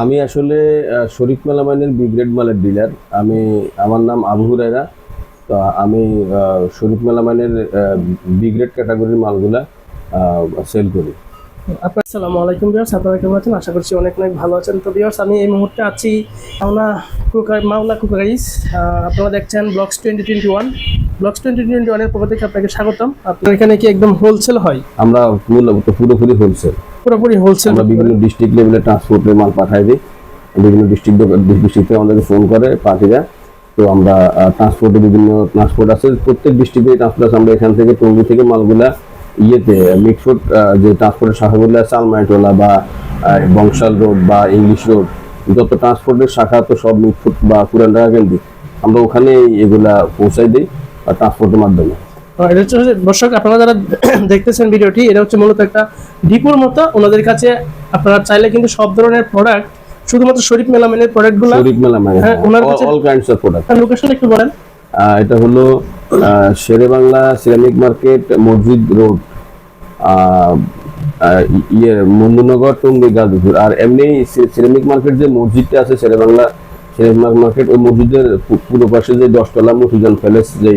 আমি আসলে শরীফ মেলামাইনের বিগ্রেড মালের ডিলার। আমি, আমার নাম আবু হুরাইরা তো আমি শরীফ মেলামাইনের বিগ্রেড ক্যাটাগরির মালগুলা সেল করি। আপনার আসসালামু আলাইকুম বিয়ার্স আপনারা কেমন আছেন? আশা করছি অনেক অনেক ভালো আছেন। তো বিয়ার্স আমি এই মুহূর্তে আছি মাওলা কুকার মাওলা কুকারিস আপনারা দেখছেন blocks twenty twenty one. Blocks twenty twenty ওয়ানের পক্ষ থেকে আপনাকে স্বাগতম। আপনার এখানে কি একদম হোলসেল হয়? আমরা পুরোপুরি হোলসেল পুরোপুরি হোলসেল আমরা বিভিন্ন ডিস্ট্রিক্ট লেভেলে ট্রান্সপোর্টের মাল পাঠাই দিই। বিভিন্ন ডিস্ট্রিক্ট ডিস্ট্রিক্টে আমাদেরকে ফোন করে পার্টিরা তো আমরা ট্রান্সপোর্টে বিভিন্ন ট্রান্সপোর্ট আছে। প্রত্যেক ডিস্ট্রিক্টে ট্রান্সপোর্ট আছে। আমরা এখান থেকে টঙ্গি থেকে মালগুলা ইয়েতে মিটফুট যে ট্রান্সপোর্টের শাখাগুলো আছে আলমাইটোলা বা বংশাল রোড বা ইংলিশ রোড যত ট্রান্সপোর্টের শাখা তো সব মিটফুট বা পুরান ঢাকা কেন্দ্রিক। আমরা ওখানে এগুলা পৌঁছাই দিই। ট্রান্সপোর্টের মাধ্যমে। এটা হচ্ছে দর্শক আপনারা যারা দেখতেছেন ভিডিওটি এটা হচ্ছে মূলত একটা ডিপোর মতো। ওনাদের কাছে আপনারা চাইলে কিন্তু সব ধরনের প্রোডাক্ট শুধুমাত্র শরীফ মেলামেনের প্রোডাক্টগুলো শরীফ মেলা মানে হ্যাঁ, ওনার কাছে- all kinds of product location একটু বলেন। এটা হলো Sher-e Bangla ceramic market Masjid road ইয়ে মন্দনগর টঙ্গী গাজীপুর। আর এমনি সিরামিক মার্কেট যে মসজিদটা আছে শেরে বাংলা মার্কেট ওই মসজিদের পুরো পাশে যে দশতলা মসজিদান প্যালেস যে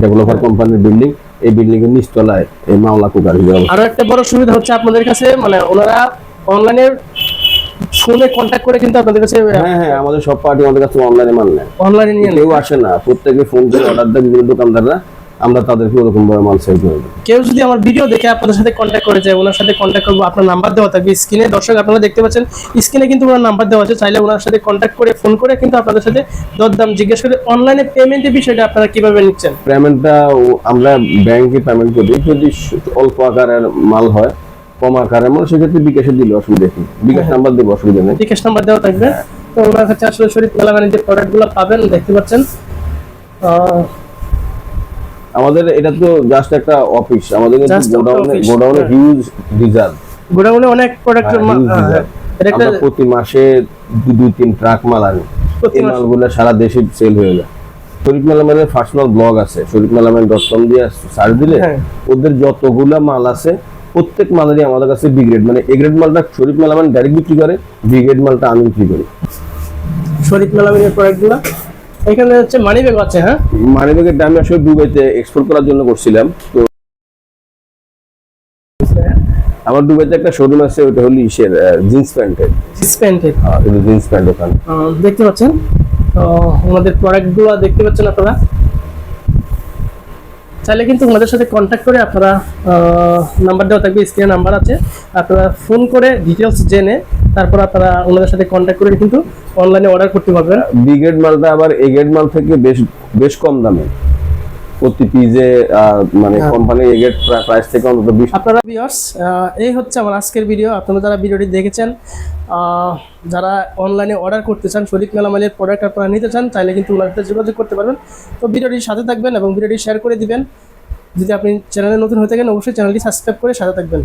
ডেভেলপার কোম্পানির বিল্ডিং এই বিল্ডিং এর নিচতলায় এই মাওলা কুকার আরও একটা বড় সুবিধা হচ্ছে আপনাদের কাছে মানে ওনারা অনলাইনে ফোনে কন্ট্যাক্ট করে কিন্তু আপনাদের কাছে হ্যাঁ হ্যাঁ আমাদের সব পার্টি আমাদের কাছে অনলাইনে মাল নেয়। অনলাইনে নিয়ে নেয়। কেউ আসে না প্রত্যেকে ফোন করে অর্ডার দেয় বিভিন্ন দোকানদাররা। আমরা তাদেরকে ওরকম ভাবে মাল সেল করে কেউ যদি আমার ভিডিও দেখে আপনাদের সাথে কন্ট্যাক্ট করে যায় ওনার সাথে কন্ট্যাক্ট করব আপনার নাম্বার দেওয়া থাকবে স্ক্রিনে দর্শক আপনারা দেখতে পাচ্ছেন স্ক্রিনে কিন্তু ওনার নাম্বার দেওয়া আছে। চাইলে ওনার সাথে কন্ট্যাক্ট করে ফোন করে কিন্তু আপনাদের সাথে দরদাম জিজ্ঞেস করে অনলাইনে পেমেন্টের বিষয়টা আপনারা কীভাবে নিচ্ছেন? পেমেন্টটা আমরা ব্যাংকে পেমেন্ট করি। যদি অল্প আকারের মাল হয় কম আকারের মাল সেক্ষেত্রে বিকাশে দিলে অসুবিধা নেই বিকাশ নাম্বার দেবো অসুবিধা নেই। বিকাশ নাম্বার দেওয়া থাকবে। তো ওনার কাছে আসলে শরীফ মেলাগানের যে প্রোডাক্টগুলো পাবেন দেখতে পাচ্ছেন। আমাদের এটা তো জাস্ট একটা অফিস আমাদের গোডাউনে গোডাউনে হ্যাঁ। হিউজ রিজার্ভ গোডাউনে অনেক প্রোডাক্ট আমরা প্রতি মাসে দু- দুই তিন ট্রাক মাল আনি এই? মালগুলো সারা দেশে সেল হয়ে যায় শরীফ মেলামেনের পার্সোনাল ব্লগ আছে শরীফ মেলামেন ডট কম দিয়ে সার্চ দিলে হ্যাঁ। ওদের যতগুলা মাল আছে প্রত্যেক মালেরই আমাদের কাছে বি গ্রেড মানে এ গ্রেড মালটা শরীফ মেলামেন ডাইরেক্ট বিক্রি করে বি গ্রেড মালটা আমি বিক্রি করি শরীফ মেলাগানের প্রোডাক্টগুলো এখানে হচ্ছে মানি ব্যাগ আছে হ্যাঁ? মানিব্যাগের দাম আসলে দুবাইতে এক্সপোর্ট করার জন্য করছিলাম। তো আমার দুবাইতে একটা শোরুম আছে ওটা হলো ইসের জিন্স প্যান্টের ডিসপেন্টেড জিন্স প্যান্ট ওখান দেখতে পাচ্ছেন? তো ওনাদের প্রোডাক্টগুলো দেখতে পাচ্ছেন আপনারা? চাইলে কিন্তু ওনাদের সাথে কন্ট্যাক্ট করে আপনারা নাম্বার দেওয়া থাকবে স্ক্রিনে নাম্বার আছে। আপনারা ফোন করে ডিটেলস জেনে তারপর আপনারা ওনাদের সাথে কন্ট্যাক্ট করে কিন্তু অনলাইনে অর্ডার করতে পারবেন বি গ্রেড মালটা আবার এ গ্রেড মাল থেকে বেশ বেশ কম দামে। প্রতি পিজে মানে। কোম্পানির এ গ্রেড প্রাইস থেকে অন্তত বিশ আপনারা ভিউয়ার্স এই হচ্ছে আমার আজকের ভিডিও আপনারা যারা ভিডিওটি দেখেছেন যারা অনলাইনে অর্ডার করতে চান শরীফ মেলামালের প্রোডাক্ট আপনারা নিতে চান তাহলে কিন্তু সাথে যোগাযোগ করতে পারবেন। তো ভিডিওটির সাথে থাকবেন এবং ভিডিওটি শেয়ার করে দিবেন। যদি আপনি চ্যানেলে নতুন হয়ে থাকেন অবশ্যই চ্যানেলটি সাবস্ক্রাইব করে সাথে থাকবেন।